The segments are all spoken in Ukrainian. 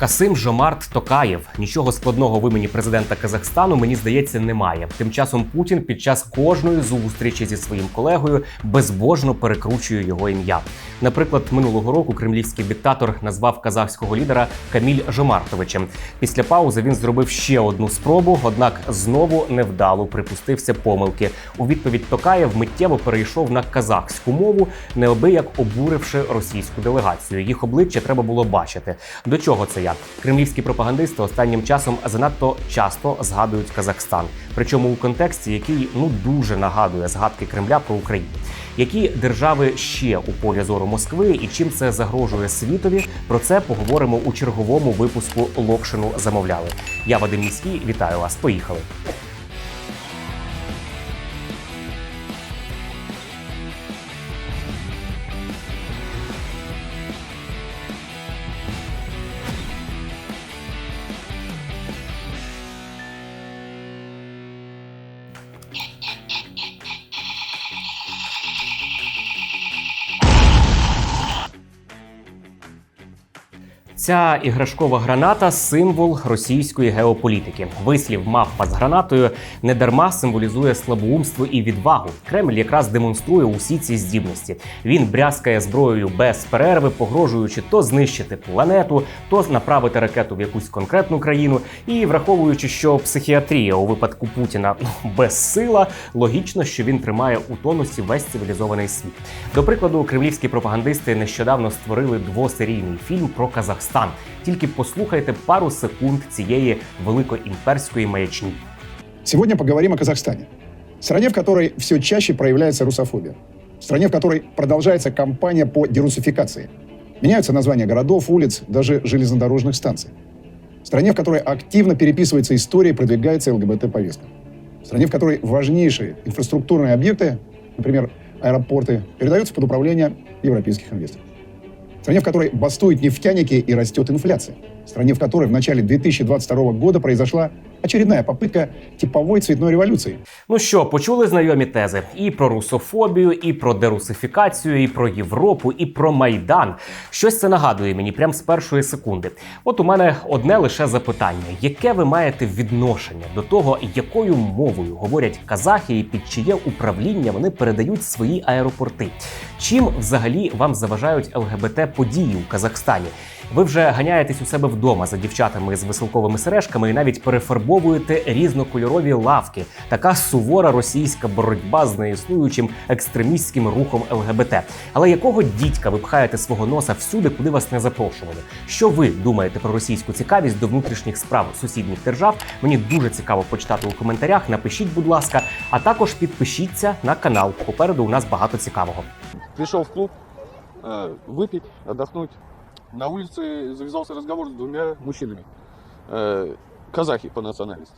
Касим Жомарт Токаєв. Нічого складного в імені президента Казахстану, мені здається, немає. Тим часом Путін під час кожної зустрічі зі своїм колегою безбожно перекручує його ім'я. Наприклад, минулого року кремлівський диктатор назвав казахського лідера Каміль Жомартовичем. Після паузи він зробив ще одну спробу, однак знову невдало припустився помилки. У відповідь Токаєв миттєво перейшов на казахську мову, неабияк обуривши російську делегацію. Їх обличчя треба було бачити. До чого це я? Кремлівські пропагандисти останнім часом занадто часто згадують Казахстан, причому у контексті, який ну дуже нагадує згадки Кремля про Україну. Які держави ще у полі зору Москви і чим це загрожує світові? Про це поговоримо у черговому випуску Локшину замовляли. Я Вадим Міський, вітаю вас. Поїхали. Ця іграшкова граната символ російської геополітики. Вислів мавпа з гранатою недарма символізує слабоумство і відвагу. Кремль якраз демонструє усі ці здібності. Він брязкає зброєю без перерви, погрожуючи то знищити планету, то направити ракету в якусь конкретну країну. І враховуючи, що психіатрія у випадку Путіна ну, безсила, логічно, що він тримає у тонусі весь цивілізований світ. До прикладу, кремлівські пропагандисти нещодавно створили двосерійний фільм про Казахстан Тільки послухайте пару секунд цієї великоімперської маячні. Сегодня поговорим о Казахстане. Стране, в которой все чаще проявляется русофобия. Стране, в которой продолжается кампания по дерусификации. Меняются названия городов, улиц, даже железнодорожных станций. Стране, в которой активно переписывается история и продвигается ЛГБТ-повестка. Стране, в которой важнейшие инфраструктурные объекты, например, аэропорты, передаются под управление европейских инвесторов. Стране, в которой бастуют нефтяники и растет инфляция. Стране, в которой в начале 2022 года произошла очередная попытка типовой цветной революции. Ну що, почули знайомі тези і про русофобію, і про дерусифікацію, і про Європу, і про Майдан. Щось це нагадує мені прямо з першої секунди. От у мене одне лише запитання: яке ви маєте відношення до того, якою мовою говорять казахи, і під чиє управління вони передають свої аеропорти? Чим взагалі вам заважають ЛГБТ події у Казахстані? Ви вже ганяєтесь у себе вдома за дівчатами з веселковими сережками і навіть перефарбовуєте різнокольорові лавки. Така сувора російська боротьба з неіснуючим екстремістським рухом ЛГБТ. Але якого дідька ви пхаєте свого носа всюди, куди вас не запрошували? Що ви думаєте про російську цікавість до внутрішніх справ сусідніх держав? Мені дуже цікаво почитати у коментарях. Напишіть, будь ласка, а також підпишіться на канал. Попереду у нас багато цікавого. Пришел в клуб э, выпить, отдохнуть. На улице завязался разговор с двумя мужчинами. Э, казахи по национальности.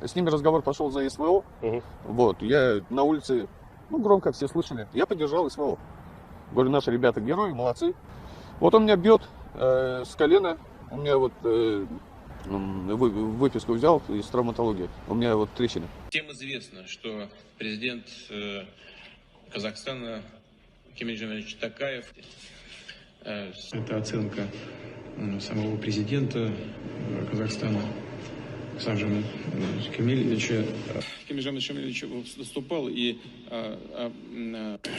С ними разговор пошел за СВО. Мгм. Вот, я на улице, ну, громко все слышали. Я поддержал СВО. Говорю, наши ребята герои, молодцы. Вот он меня бьет э, с колена. У меня вот э, вы- выписку взял из травматологии. У меня вот трещина. Всем известно, что президент э, Казахстана Кемель Жанович Такаев. Э, Это оценка э, самого президента э, Казахстана Александра Кемельевича. Кемельжан Шамилевич выступал, и а, а,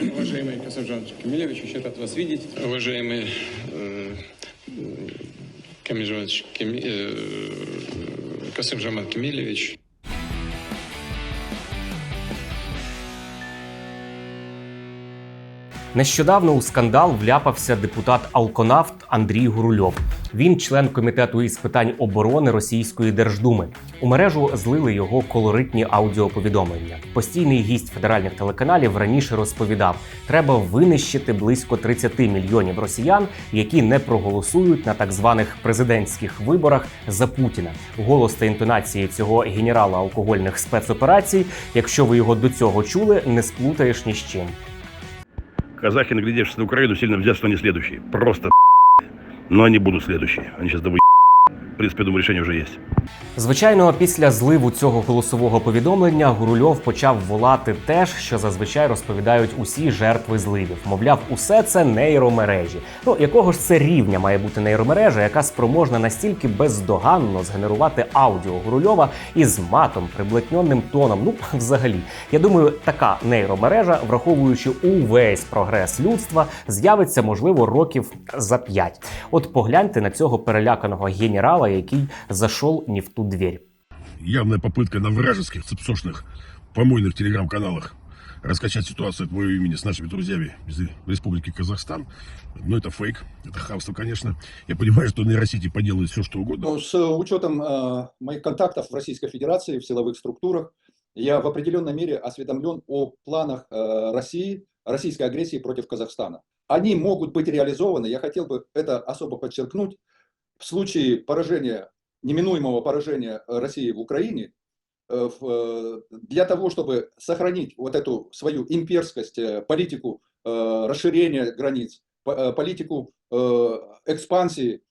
уважаемый Касаржан Кемельевич, еще рад вас видеть. Уважаемый э, Кемельжан Касым Жаман Кемельевич, Нещодавно у скандал вляпався депутат Алконавт Андрій Гурульов. Він член комітету із питань оборони Російської Держдуми. У мережу злили його колоритні аудіоповідомлення. Постійний гість федеральних телеканалів раніше розповідав: треба винищити близько 30 мільйонів росіян, які не проголосують на так званих президентських виборах за Путіна. Голос та інтонації цього генерала алкогольних спецоперацій, якщо ви його до цього чули, не сплутаєш ні з чим. Казахи, наглядевшись на Украину, сильно взяться, но не следующие. Просто Но они будут следующие. Они сейчас довы... В принципе, я думаю, решение уже есть. Звичайно, після зливу цього голосового повідомлення Гурульов почав волати те ж, що зазвичай розповідають усі жертви зливів. Мовляв, усе це нейромережі. Ну якого ж це рівня має бути нейромережа, яка спроможна настільки бездоганно згенерувати аудіо Гурульова із матом, приблетньонним тоном. Ну, взагалі, я думаю, така нейромережа, враховуючи увесь прогрес людства, з'явиться можливо років за п'ять. От погляньте на цього переляканого генерала, який зайшов не в ту двері. явная попытка на вражеских цепсошных помойных телеграм-каналах раскачать ситуацию от моего имени с нашими друзьями из Республики Казахстан. Но это фейк, это хамство, конечно. Я понимаю, что нейросети поделают все, что угодно. Ну, с учетом э, моих контактов в Российской Федерации, в силовых структурах, я в определенной мере осведомлен о планах э, России, российской агрессии против Казахстана. Они могут быть реализованы, я хотел бы это особо подчеркнуть, в случае поражения, неминуемого поражения России в Украине, э, э, для того, чтобы сохранить вот эту свою имперскость, э, политику э, расширения границ, по- э, политику э, экспансии,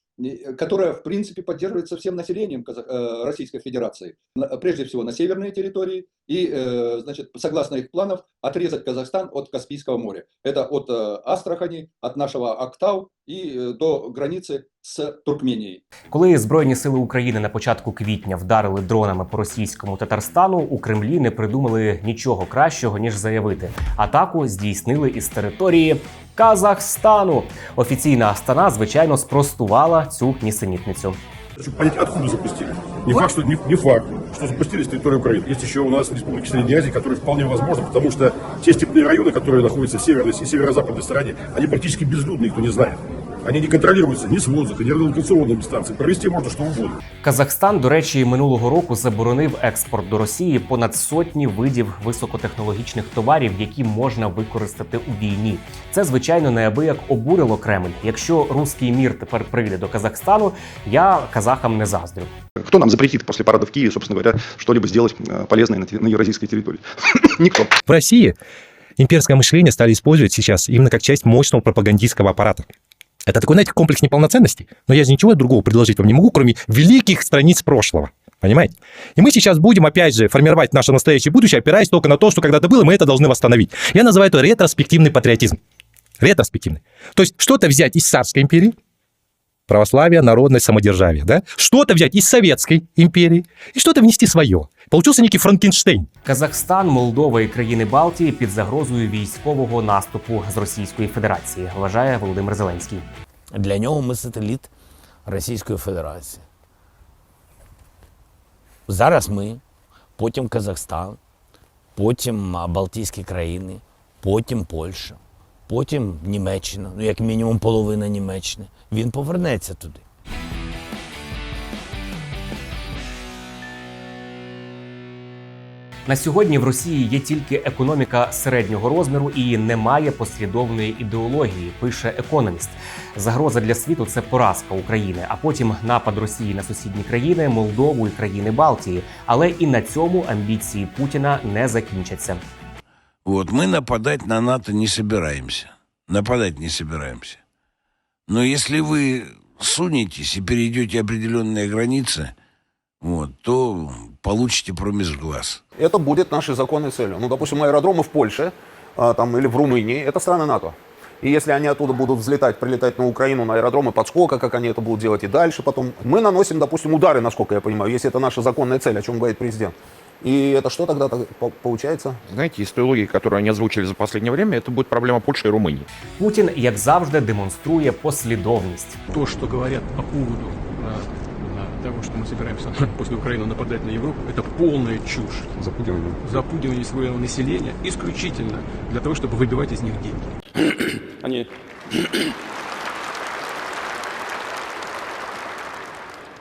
которая, в принципе, поддерживается всем населением э, Российской Федерации. Прежде всего на северные территории и, э, значит, согласно их планов, отрезать Казахстан от Каспийского моря. Это от э, Астрахани, от нашего Актау и э, до границы с Туркменией. Коли Збройні сили України на початку квітня вдарили дронами по російському Татарстану, у Кремлі не придумали нічого кращого ніж заявити. Атаку здійснили із території Казахстану. Офіційна Астана, звичайно, спростувала цю нісенітницю. Чтобы понять, откуда запустили. Не факт, что, не, не факт, что запустили с территории Украины. Есть еще у нас республики Средней Азии, которые вполне возможно, потому что те степные районы, которые находятся в северной и северо-западной стороне, они практически безлюдны, никто не знает. Они не контролируются ни с воздуха, ни радиолокационными станциями. Провести можно что угодно. Казахстан, до речі, минулого року заборонив експорт до Росії понад сотні видів високотехнологічних товарів, які можна використати у війні. Це звичайно неабияк обурило Кремль. Якщо руський мір тепер прийде до Казахстану, я казахам не заздрю. Кто нам запретит после парада в Киеве, собственно говоря, что-либо сделать э, полезное на те- на евразийской территории? Никто. В России имперское мышление стали использовать сейчас именно как часть мощного пропагандистского аппарата. Это такой, знаете, комплекс неполноценности, но я же ничего другого предложить вам не могу, кроме великих страниц прошлого. Понимаете? И мы сейчас будем, опять же, формировать наше настоящее будущее, опираясь только на то, что когда-то было, мы это должны восстановить. Я называю это ретроспективный патриотизм. Ретроспективный. То есть что-то взять из царской империи, православие, народность, самодержавие, да? Что-то взять из советской империи и что-то внести свое. Получился некий Франкенштейн. Казахстан, Молдова і країни Балтії під загрозою військового наступу з Російської Федерації, вважає Володимир Зеленський. Для нього ми сателіт Російської Федерації. Зараз ми, потім Казахстан, потім Балтійські країни, потім Польща, потім Німеччина, ну як мінімум половина Німеччини. Він повернеться туди. На сьогодні в Росії є тільки економіка середнього розміру і немає послідовної ідеології. Пише економіст. Загроза для світу це поразка України, а потім напад Росії на сусідні країни, Молдову і країни Балтії. Але і на цьому амбіції Путіна не закінчаться. Вот, мы нападать на НАТО не собираемся. Нападать не собираемся. Но если вы сунетесь и перейдете определенные границы, вот, то получите промеж глаз. Это будет нашей законной целью. Ну, допустим, аэродромы в Польше а, там, или в Румынии – это страны НАТО. И если они оттуда будут взлетать, прилетать на Украину, на аэродромы подскока, как они это будут делать и дальше потом, мы наносим, допустим, удары, насколько я понимаю, если это наша законная цель, о чем говорит президент. И это что тогда так по- получается? Знаете, из той логики, которую они озвучили за последнее время, это будет проблема Польши и Румынии. Путін, як завжди, демонструє послідовність. То, что говорят по поводу а, того, что мы собираемся после Украины нападать на Европу, это полная чушь. Запугивание. Запугивание своего населения исключительно для того, чтобы выбивать из них деньги. Они...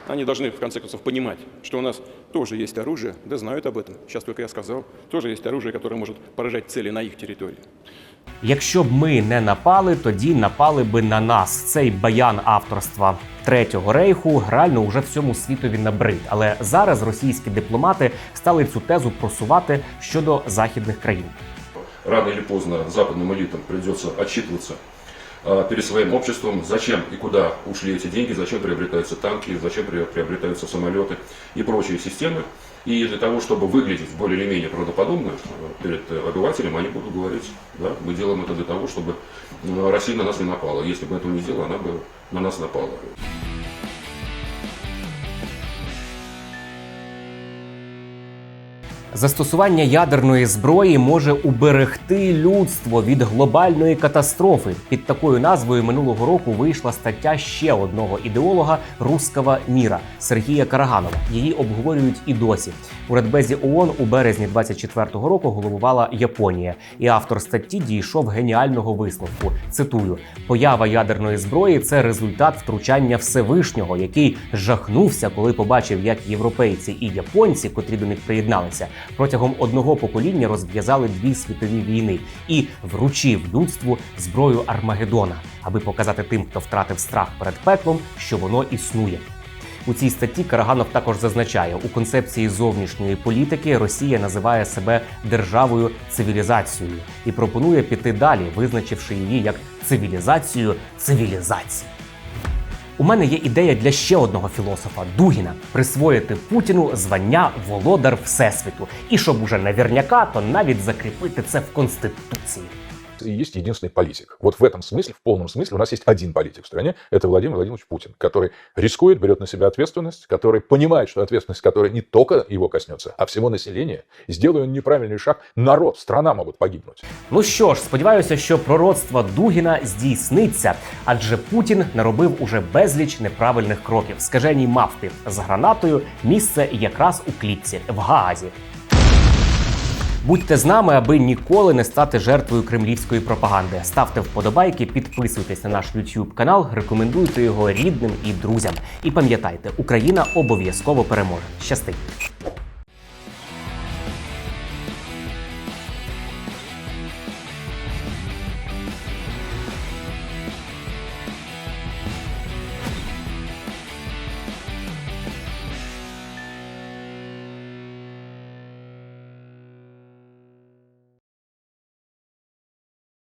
Они должны, в конце концов, понимать, что у нас тоже есть оружие, да знают об этом, сейчас только я сказал, тоже есть оружие, которое может поражать цели на их территории. Якщо б ми не напали, тоді напали би на нас. Цей баян авторства третього рейху реально уже всьому світові набрид. Але зараз російські дипломати стали цю тезу просувати щодо західних країн. Рано или поздно западным элитам придется отчитываться э, перед своим обществом, зачем и куда ушли эти деньги, зачем приобретаются танки, зачем при- приобретаются самолеты и прочие системы. И для того, чтобы выглядеть более или менее правдоподобно э, перед э, обывателем, они будут говорить, да, мы делаем это для того, чтобы э, Россия на нас не напала. Если бы этого не сделала, она бы на нас напала. Застосування ядерної зброї може уберегти людство від глобальної катастрофи. Під такою назвою минулого року вийшла стаття ще одного ідеолога руского міра Сергія Караганова. Її обговорюють і досі. У Радбезі ООН у березні 24-го року головувала Японія, і автор статті дійшов геніального висновку. Цитую: поява ядерної зброї це результат втручання Всевишнього, який жахнувся, коли побачив, як європейці і японці, котрі до них приєдналися, протягом одного покоління розв'язали дві світові війни і вручив людству зброю Армагеддона, аби показати тим, хто втратив страх перед пеклом, що воно існує. У цій статті Караганов також зазначає, у концепції зовнішньої політики Росія називає себе державою цивілізацією і пропонує піти далі, визначивши її як цивілізацію цивілізації. У мене є ідея для ще одного філософа Дугіна присвоїти Путіну звання володар Всесвіту, і щоб уже наверняка, то навіть закріпити це в конституції и есть единственный политик. Вот в этом смысле, в полном смысле, у нас есть один политик в стране, это Владимир Владимирович Путин, который рискует, берет на себя ответственность, который понимает, что ответственность, которая не только его коснется, а всего населения. Сделая он неправильный шаг, народ, страна могут погибнуть. Ну що ж, сподіваюся, що пророцтво Дугіна здійсниться, адже Путін наробив уже безліч неправильних кроків. Скаженій мавпі з гранатою місце якраз у клітці в Гаазі. Будьте з нами, аби ніколи не стати жертвою кремлівської пропаганди. Ставте вподобайки, підписуйтесь на наш YouTube канал, рекомендуйте його рідним і друзям. І пам'ятайте, Україна обов'язково переможе. Щастить!